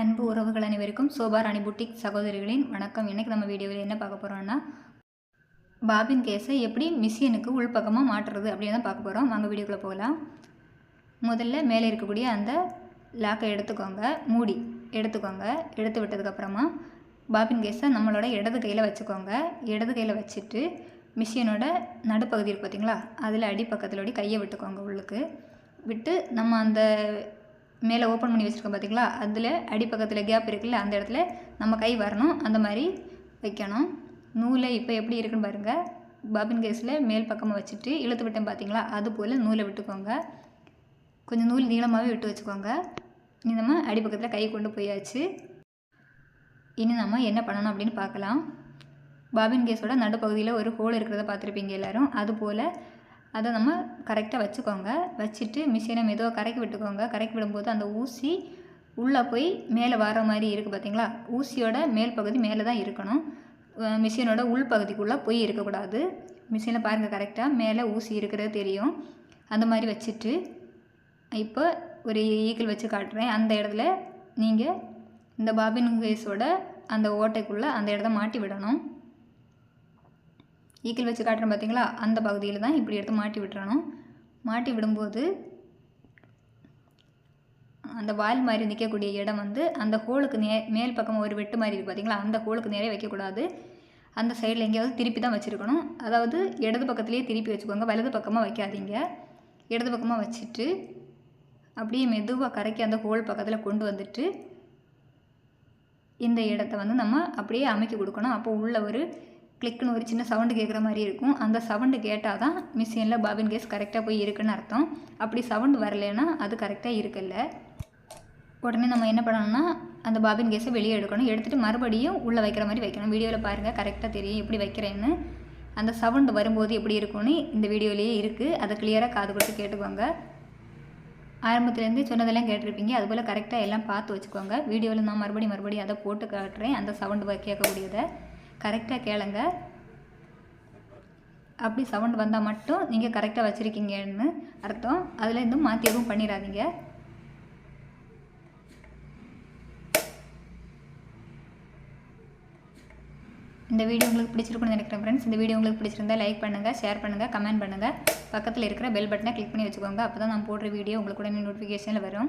அன்பு உறவுகள் அனைவருக்கும் சோபா ராணி புட்டிக் சகோதரிகளின் வணக்கம். இன்றைக்கி நம்ம வீடியோவில் என்ன பார்க்க போகிறோம்னா பாபின் கேஸை எப்படி மிஷினுக்கு உள்பக்கமாக மாட்டுறது அப்படின்னு தான் பார்க்க போகிறோம் வாங்க வீடியோக்குள்ளே போகலாம். முதல்ல மேலே இருக்கக்கூடிய அந்த லாக்கை எடுத்துக்கோங்க. மூடி எடுத்துக்கோங்க. எடுத்து விட்டதுக்கப்புறமா பாபின் கேஸை நம்மளோட இடது கையில் வச்சுக்கோங்க. இடது கையில் வச்சுட்டு மிஷினோட நடுப்பகுதி இருக்கு பார்த்தீங்களா அதில் அடிப்பக்கத்திலோடி கையை விட்டுக்கோங்க உள்ளுக்கு. விட்டு நம்ம அந்த மேலே ஓப்பன் பண்ணி வச்சுருக்கோம் பார்த்தீங்களா? அதில் அடிப்பக்கத்தில் கேப் இருக்குல்ல அந்த இடத்துல நம்ம கை வரணும். அந்த மாதிரி வைக்கணும். நூலை இப்போ எப்படி இருக்குன்னு பாருங்கள் பாபின் கேஸில் மேல் பக்கமாக வச்சுட்டு இழுத்து விட்டேன் பார்த்தீங்களா? அது போல் நூலை விட்டுக்கோங்க. கொஞ்சம் நூல் நீளமாகவே விட்டு வச்சுக்கோங்க. இனி நம்ம அடிப்பக்கத்தில் கை கொண்டு போயாச்சு. இனி நம்ம என்ன பண்ணணும் அப்படின்னு பார்க்கலாம். பாபின் கேஸோட நடுப்பகுதியில் ஒரு ஹோல் இருக்கிறத பார்த்துருப்பீங்க எல்லோரும். அது போல் அதை நம்ம கரெக்டாக வச்சுக்கோங்க. வச்சுட்டு மிஷினை மெதுவாக கரைக்கி விட்டுக்கோங்க. கரைக்கி விடும்போது அந்த ஊசி உள்ளே போய் மேலே வர மாதிரி இருக்குது பார்த்தீங்களா ஊசியோட மேல் பகுதி மேலே தான் இருக்கணும். மிஷினோட உள் பகுதிக்குள்ளே போய் இருக்கக்கூடாது மிஷினில் பாருங்கள் கரெக்டாக மேலே ஊசி இருக்கிறது தெரியும். அந்த மாதிரி வச்சுட்டு இப்போ ஒரு ஈக்கிள் வச்சு காட்டுறேன். அந்த இடத்துல நீங்கள் இந்த பாபின் கேஸோட அந்த ஓட்டைக்குள்ளே அந்த இடத்த மாட்டி விடணும். ஈக்கிள் வச்சு காட்டுறேன் பார்த்தீங்களா? அந்த பகுதியில் தான் இப்படி எடுத்து மாட்டி விட்டுறணும். மாட்டி விடும்போது அந்த வால் மாதிரி நிற்கக்கூடிய இடம் வந்து அந்த ஹோலுக்கு நே மேல் பக்கம் ஒரு வெட்டு மாதிரி இருக்குது பார்த்தீங்களா? அந்த ஹோலுக்கு நேரே வைக்கக்கூடாது. அந்த சைடில் எங்கேயாவது திருப்பி தான் வச்சுருக்கணும். அதாவது இடது பக்கத்துலேயே திருப்பி வச்சுக்கோங்க. வலது பக்கமாக வைக்காதீங்க. இடது பக்கமாக வச்சுட்டு அப்படியே மெதுவாக கரைக்கி அந்த ஹோல் பக்கத்தில் கொண்டு வந்துட்டு இந்த இடத்த வந்து நம்ம அப்படியே அமைக்க கொடுக்கணும். அப்போ உள்ள ஒரு கிளிக்குன்னு ஒரு சின்ன சவுண்டு கேட்குற மாதிரி இருக்கும். அந்த சவுண்டு கேட்டால் தான் மிஷினில் பாபின் கேஸ் கரெக்டாக போய் இருக்குன்னு அர்த்தம். அப்படி சவுண்டு வரலைன்னா அது கரெக்டாக இருக்குல்ல உடனே நம்ம என்ன பண்ணணும்னா அந்த பாபின் கேஸை வெளியே எடுக்கணும். எடுத்துகிட்டு மறுபடியும் உள்ளே வைக்கிற மாதிரி வைக்கணும். வீடியோவில் பாருங்கள் கரெக்டாக தெரியும். எப்படி வைக்கிறேன்னு. அந்த சவுண்டு வரும்போது எப்படி இருக்கும்னு இந்த வீடியோலேயே இருக்குது அதை கிளியராக காது கொடுத்து கேட்டுக்கோங்க. ஆரம்பத்துலேருந்து சொன்னதெல்லாம் கேட்டிருப்பீங்க. அதுபோல் கரெக்டாக எல்லாம் பார்த்து வச்சுக்கோங்க. வீடியோவில் நான் மறுபடியும் மறுபடியும் அதை போட்டு காட்டுறேன். அந்த சவுண்டு கேட்கக்கூடியதை. கரெக்டாக கேளுங்க. அப்படி சவுண்ட் வந்தால் மட்டும் நீங்கள் கரெக்டாக வச்சுருக்கீங்கன்னு அர்த்தம். அதில் எதுவும் மாற்றி எதுவும் பண்ணிடாதீங்க. இந்த வீடியோ உங்களுக்கு பிடிச்சிருக்குன்னு நினைக்கிறேன் ஃப்ரெண்ட்ஸ் இந்த வீடியோ உங்களுக்கு பிடிச்சிருந்தா லைக் பண்ணுங்கள் ஷேர் பண்ணுங்கள் கமெண்ட் பண்ணுங்கள் பக்கத்தில் இருக்கிற பெல் பட்டனை கிளிக் பண்ணி வச்சுக்கோங்க. அப்போ தான் நான் போடுற வீடியோ உங்களுக்கு உடனே நோட்டிஃபிகேஷனில் வரும்.